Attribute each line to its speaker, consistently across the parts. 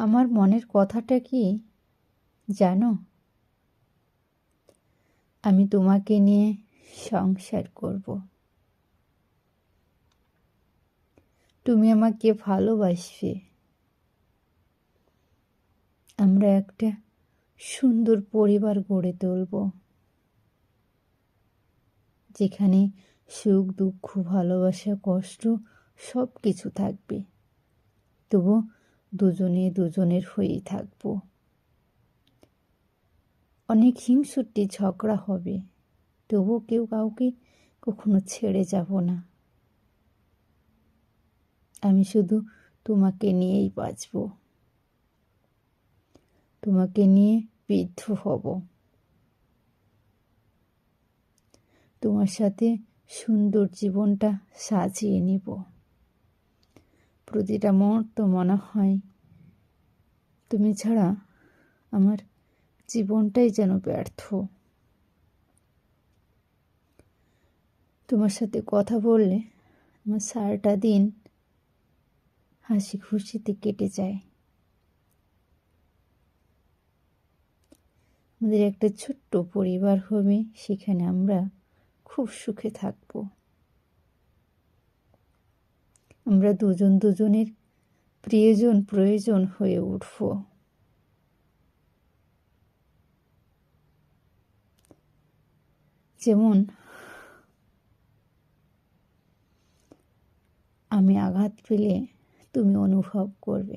Speaker 1: আমার মনের কথাটা কি জানো? আমি তোমাকে নিয়ে সংসার করব। তুমি আমাকে ভালোবাসবে। আমরা একটা সুন্দর পরিবার গড়ে তুলব, যেখানে সুখ, দুঃখ, ভালোবাসা, কষ্ট সব কিছু থাকবে। তবু দুজনে দুজনের হয়েই থাকব। অনেক হিংসুটি ঝগড়া হবে তবু কেউ কাউকে কখনো ছেড়ে যাব না। আমি শুধু তোমাকে নিয়েই বাঁচব। তোমাকে নিয়ে বৃদ্ধ হব। তোমার সাথে সুন্দর জীবনটা সাজিয়ে নিব। প্রতিটা মুহূর্ত মনে হয় তুমি ছাড়া আমার জীবনটাই যেন ব্যর্থ। তোমার সাথে কথা বললে আমার সারাটা দিন হাসি খুশিতে কেটে যায়। আমাদের একটা ছোট্ট পরিবার হবে, সেখানে আমরা খুব সুখে থাকব। আমরা দুজন দুজনের প্রিয়জন, প্রয়োজন হয়ে উঠব। যেমন, আমি আঘাত পেলে তুমি অনুভব করবে।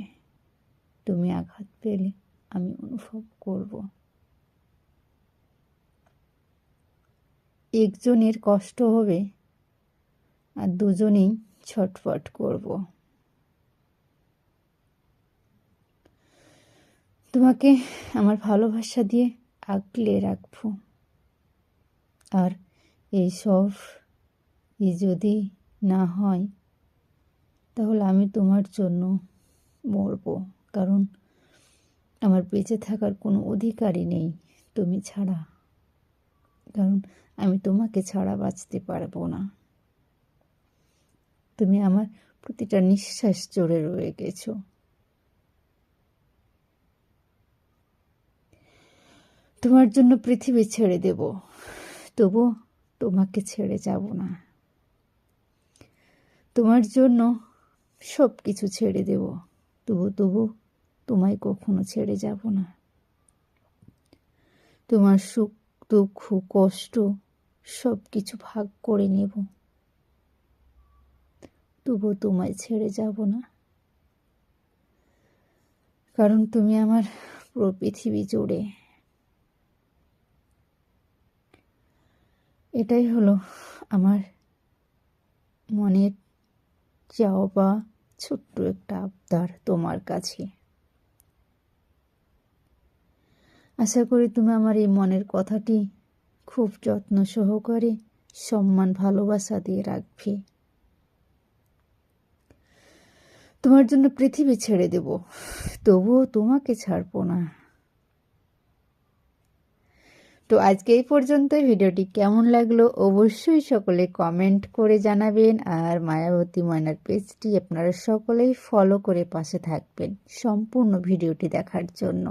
Speaker 1: তুমি আঘাত পেলে আমি অনুভব করব। একজনের কষ্ট হবে আর দুজনেই ছটফট করব। তোমাকে আমার ভালোবাসা দিয়ে আগলে রাখব। আর এই সব ই যদি না হয়, তাহলে আমি তোমার জন্য মরব। কারণ আমার বেঁচে থাকার কোনো অধিকারই নেই তুমি ছাড়া। কারণ আমি তোমাকে ছাড়া বাঁচতে পারব না। তুমি আমার প্রতিটা নিঃশ্বাস জোরে রয়ে গেছো। তোমার জন্য পৃথিবী ছেড়ে দেব। তবু তোমাকে ছেড়ে যাব না। তোমার জন্য সব কিছু ছেড়ে দেব। তবু তবু তোমায় কখনো ছেড়ে যাব না। তোমার সুখ, দুঃখ, কষ্ট সব কিছু ভাগ করে নেব। তবু তোমায় ছেড়ে যাব না। কারণ তুমি আমার পুরো পৃথিবী জুড়ে এটাই হলো আমার মনের চাও বা ছোট্ট একটা আবদার তোমার কাছে। আশা করি তুমি আমার এই মনের কথাটি খুব যত্ন সহকারে সম্মান, ভালোবাসা দিয়ে রাখবে। তোমার জন্য পৃথিবী ছেড়ে দেব, তবুও তোমাকে ছাড়বো না। তো আজকে এই পর্যন্তই। ভিডিওটি কেমন লাগল অবশ্যই সকলে কমেন্ট করে জানাবেন আর মায়াবতী ময়নার পেজটি আপনারা সকলেই ফলো করে পাশে থাকবেন সম্পূর্ণ ভিডিওটি দেখার জন্য।